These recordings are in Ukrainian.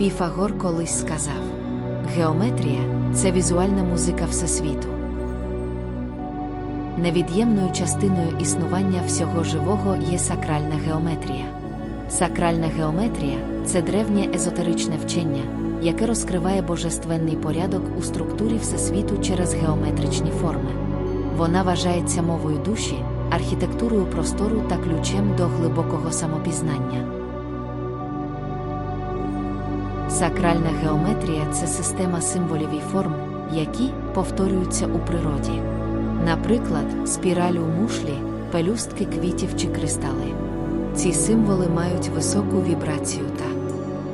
Піфагор колись сказав: Геометрія це візуальна музика Всесвіту. Невід'ємною частиною існування всього живого є сакральна геометрія. Сакральна геометрія це древнє езотеричне вчення, яке розкриває божественний порядок у структурі Всесвіту через геометричні форми. Вона вважається мовою душі, архітектурою простору та ключем до глибокого самопізнання. Сакральна геометрія це система символів і форм, які повторюються у природі. Наприклад, спіраль у мушлі, пелюстки квітів чи кристали. Ці символи мають високу вібрацію та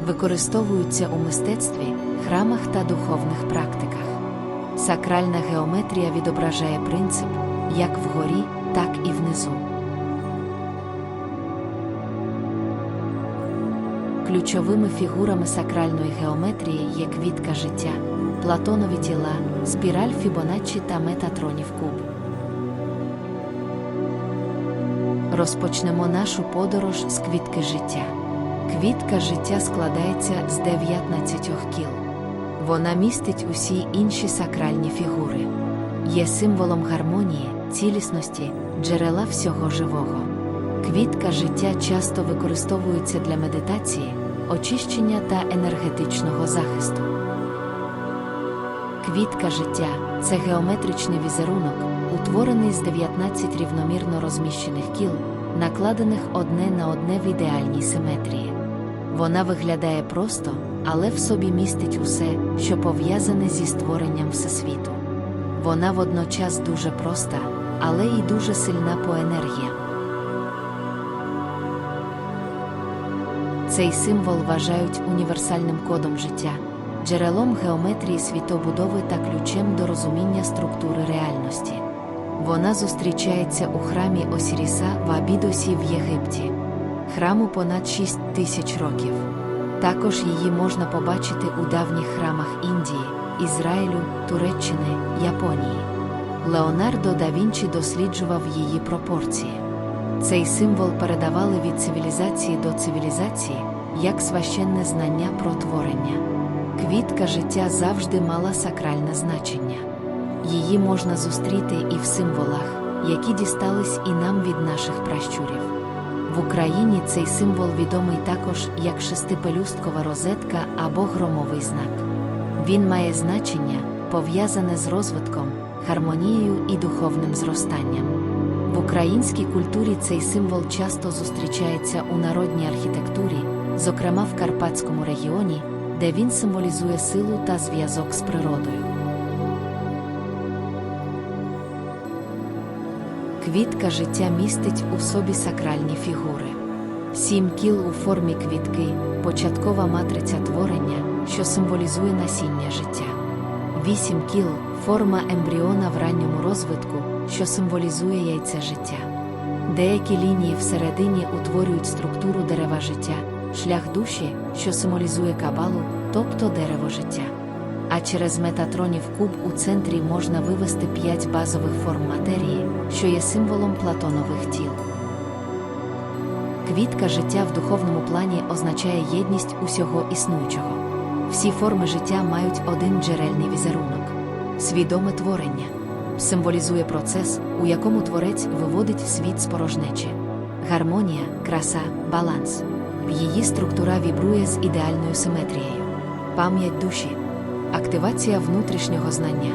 використовуються у мистецтві, храмах та духовних практиках. Сакральна геометрія відображає принцип як вгорі, так і внизу. Ключовими фігурами сакральної геометрії є квітка життя, платонові тіла, спіраль Фібоначчі та метатронів куб. Розпочнемо нашу подорож з квітки життя. Квітка життя складається з 19 кіл. Вона містить усі інші сакральні фігури. Є символом гармонії, цілісності, джерела всього живого. Квітка життя часто використовується для медитації, очищення та енергетичного захисту. Квітка життя це геометричний візерунок, утворений з 19 рівномірно розміщених кіл, накладених одне на одне в ідеальній симетрії. Вона виглядає просто, але в собі містить усе, що пов'язане зі створенням Всесвіту. Вона водночас дуже проста, але й дуже сильна по енергіям. Цей символ вважають універсальним кодом життя, джерелом геометрії світобудови та ключем до розуміння структури реальності. Вона зустрічається у храмі Осіріса в Абідосі в Єгипті. Храму понад 6 тисяч років. Також її можна побачити у давніх храмах Індії, Ізраїлю, Туреччини, Японії. Леонардо да Вінчі досліджував її пропорції. Цей символ передавали від цивілізації до цивілізації як священне знання про творення. Квітка життя завжди мала сакральне значення. Її можна зустріти і в символах, які дістались і нам від наших пращурів. В Україні цей символ відомий також як шестипелюсткова розетка або громовий знак. Він має значення, пов'язане з розвитком, гармонією і духовним зростанням. В українській культурі цей символ часто зустрічається у народній архітектурі, зокрема в Карпатському регіоні, де він символізує силу та зв'язок з природою. Квітка життя містить у собі сакральні фігури. Сім кіл у формі квітки, початкова матриця творення, що символізує насіння життя. Вісім кіл форма ембріона в ранньому розвитку, що символізує яйце життя. Деякі лінії всередині утворюють структуру дерева життя, шлях душі, що символізує кабалу, тобто дерево життя. А через метатронів куб у центрі можна вивести п'ять базових форм матерії, що є символом платонових тіл. Квітка життя в духовному плані означає єдність усього існуючого. Всі форми життя мають один джерельний візерунок. Свідоме творення символізує процес, у якому творець виводить світ з порожнечі. Гармонія, краса, баланс. Її структура вібрує з ідеальною симетрією. Пам'ять душі, активація внутрішнього знання.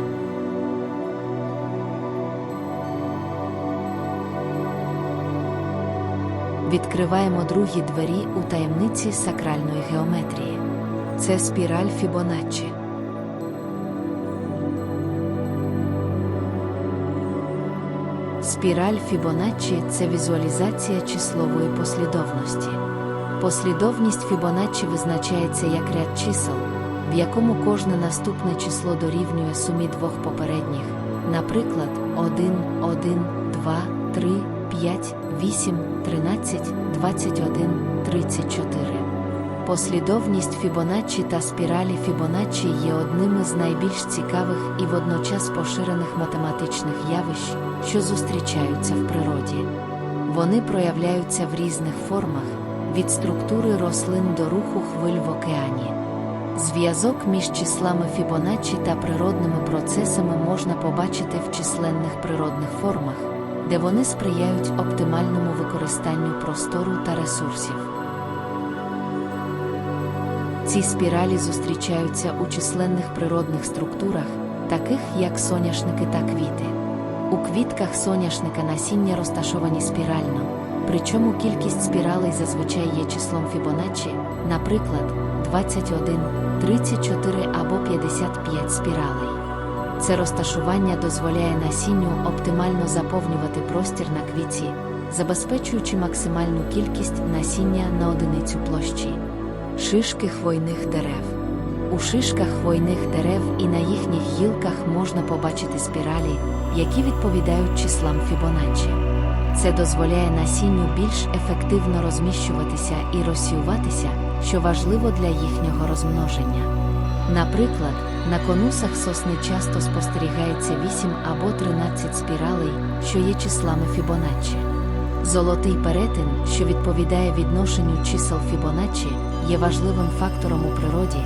Відкриваємо другі двері у таємниці сакральної геометрії. Це спіраль Фібоначчі. Спіраль Фібоначчі це візуалізація числової послідовності. Послідовність Фібоначчі визначається як ряд чисел, в якому кожне наступне число дорівнює сумі двох попередніх, наприклад, 1, 1, 2, 3, 5, 8, 13, 21, 34. Послідовність Фібоначчі та спіралі Фібоначчі є одними з найбільш цікавих і водночас поширених математичних явищ, що зустрічаються в природі. Вони проявляються в різних формах від структури рослин до руху хвиль в океані. Зв'язок між числами Фібоначчі та природними процесами можна побачити в численних природних формах, де вони сприяють оптимальному використанню простору та ресурсів. Ці спіралі зустрічаються у численних природних структурах, таких як соняшники та квіти. У квітках соняшника насіння розташовані спірально, причому кількість спіралей зазвичай є числом Фібоначчі, наприклад, 21, 34 або 55 спіралей. Це розташування дозволяє насінню оптимально заповнювати простір на квітці, забезпечуючи максимальну кількість насіння на одиницю площі. Шишки хвойних дерев. У шишках хвойних дерев і на їхніх гілках можна побачити спіралі, які відповідають числам Фібоначчі. Це дозволяє насінню більш ефективно розміщуватися і розсіюватися, що важливо для їхнього розмноження. Наприклад, на конусах сосни часто спостерігається 8 або 13 спіралей, що є числами Фібоначчі. Золотий перетин, що відповідає відношенню чисел Фібоначчі, є важливим фактором у природі,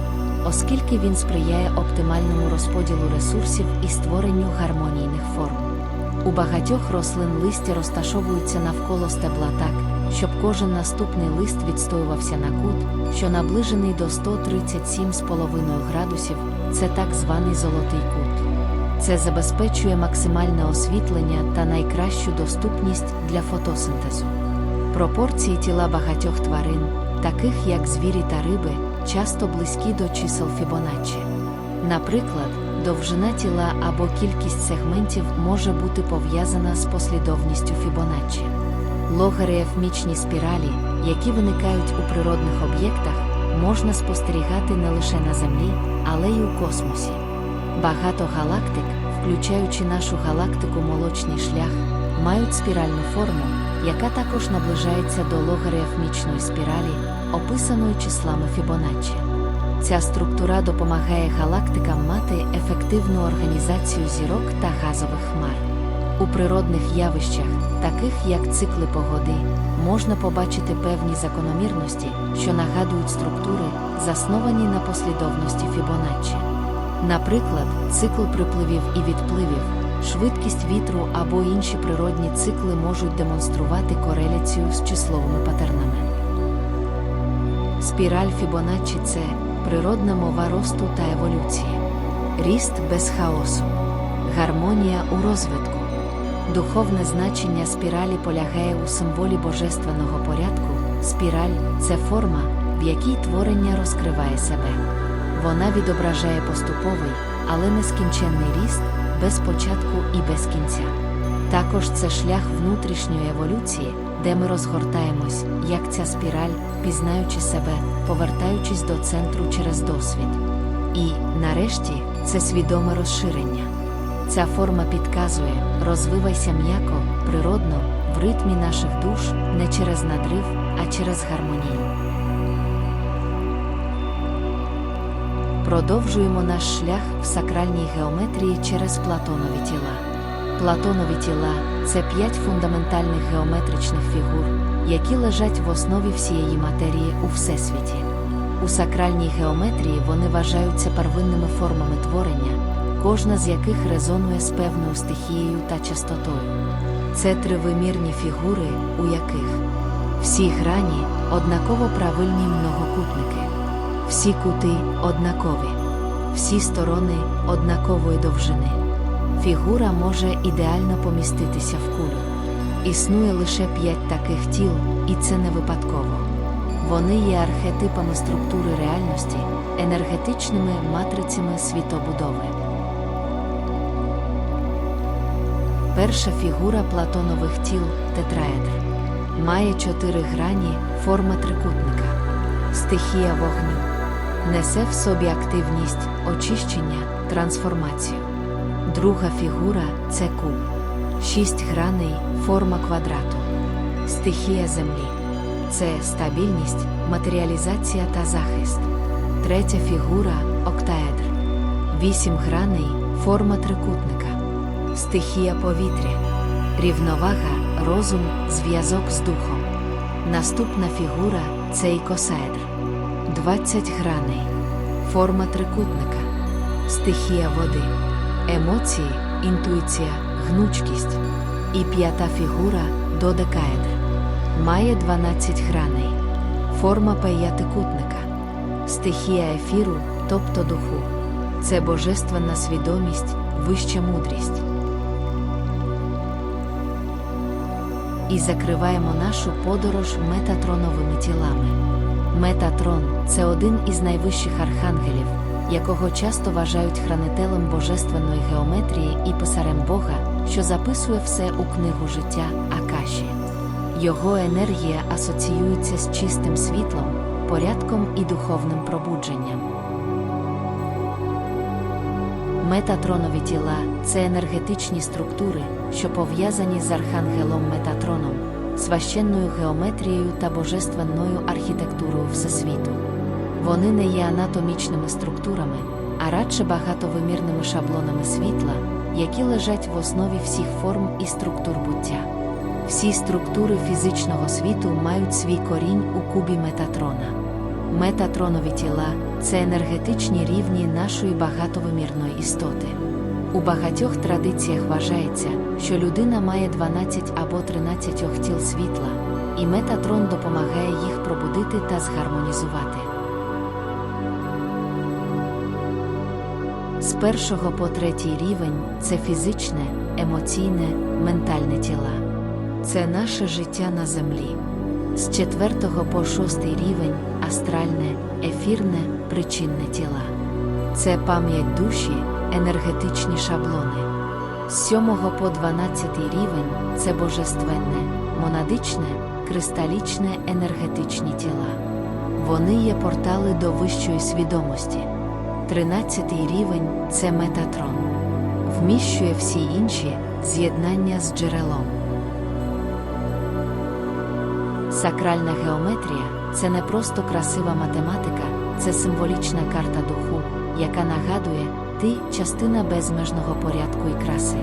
оскільки він сприяє оптимальному розподілу ресурсів і створенню гармонійних форм. У багатьох рослин листя розташовуються навколо стебла так, щоб кожен наступний лист відстоювався на кут, що наближений до 137,5 градусів, це так званий золотий кут. Це забезпечує максимальне освітлення та найкращу доступність для фотосинтезу. Пропорції тіла багатьох тварин, таких як звірі та риби, часто близькі до чисел Фібоначчі. Наприклад, довжина тіла або кількість сегментів може бути пов'язана з послідовністю Фібоначчі. Логаріафмічні спіралі, які виникають у природних об'єктах, можна спостерігати не лише на Землі, але й у космосі. Багато галактик, включаючи нашу галактику Молочний шлях, мають спіральну форму, яка також наближається до логаріафмічної спіралі, описаної числами Фібоначчі. Ця структура допомагає галактикам мати ефективну організацію зірок та газових хмар. У природних явищах, таких як цикли погоди, можна побачити певні закономірності, що нагадують структури, засновані на послідовності Фібоначчі. Наприклад, цикл припливів і відпливів, швидкість вітру або інші природні цикли можуть демонструвати кореляцію з числовими патернами. Спіраль Фібоначчі це природна мова росту та еволюції, ріст без хаосу, гармонія у розвитку. Духовне значення спіралі полягає у символі божественного порядку. Спіраль це форма, в якій творення розкриває себе. Вона відображає поступовий, але нескінченний ріст без початку і без кінця. Також це шлях внутрішньої еволюції, де ми розгортаємось, як ця спіраль, пізнаючи себе, повертаючись до центру через досвід. І, нарешті, це свідоме розширення. Ця форма підказує, розвивайся м'яко, природно, в ритмі наших душ, не через надрив, а через гармонію. Продовжуємо наш шлях в сакральній геометрії через Платонові тіла. Платонові тіла це п'ять фундаментальних геометричних фігур, які лежать в основі всієї матерії у всесвіті. У сакральній геометрії вони вважаються первинними формами творення, кожна з яких резонує з певною стихією та частотою. Це тривимірні фігури, у яких всі грані однаково правильні многокутники, всі кути однакові, всі сторони однакової довжини. Фігура може ідеально поміститися в кулю. Існує лише п'ять таких тіл, і це не випадково. Вони є архетипами структури реальності, енергетичними матрицями світобудови. Перша фігура платонових тіл тетраедр. Має чотири грані, форма трикутника, стихія вогню, несе в собі активність, очищення, трансформацію. Друга фігура це куб, шість граней, форма квадрату, стихія землі. Це стабільність, матеріалізація та захист. Третя фігура октаедр. Вісім граней, форма трикутника, стихія повітря, рівновага, розум, зв'язок з духом. Наступна фігура це ікосаедр. 20 граней. форма трикутника, стихія води, емоції, інтуїція, гнучкість. І п'ята фігура додекаедр. Має 12 граней, форма п'ятикутника, стихія ефіру, тобто духу. Це божественна свідомість, вища мудрість. І закриваємо нашу подорож метатроновими тілами. Метатрон це один із найвищих архангелів, якого часто вважають хранителем божественної геометрії і писарем Бога, що записує все у книгу життя Акаші. Його енергія асоціюється з чистим світлом, порядком і духовним пробудженням. Метатронові тіла це енергетичні структури, що пов'язані з архангелом Метатроном, священною геометрією та божественною архітектурою Всесвіту. Вони не є анатомічними структурами, а радше багатовимірними шаблонами світла, які лежать в основі всіх форм і структур буття. Всі структури фізичного світу мають свій корінь у кубі Метатрона. Метатронові тіла це енергетичні рівні нашої багатовимірної істоти. У багатьох традиціях вважається, що людина має 12 або 13 тіл світла, і метатрон допомагає їх пробудити та згармонізувати. З першого по третій рівень це фізичне, емоційне, ментальне тіла. Це наше життя на землі. З четвертого по шостий рівень астральне, ефірне, причинне тіла. Це пам'ять душі, енергетичні шаблони. З сьомого по дванадцятий рівень це божественне, монадичне, кристалічне енергетичні тіла. Вони є портали до вищої свідомості. Тринадцятий рівень це метатрон. Вміщує всі інші з'єднання з джерелом. Сакральна геометрія це не просто красива математика, це символічна карта духу, яка нагадує ти частина безмежного порядку і краси.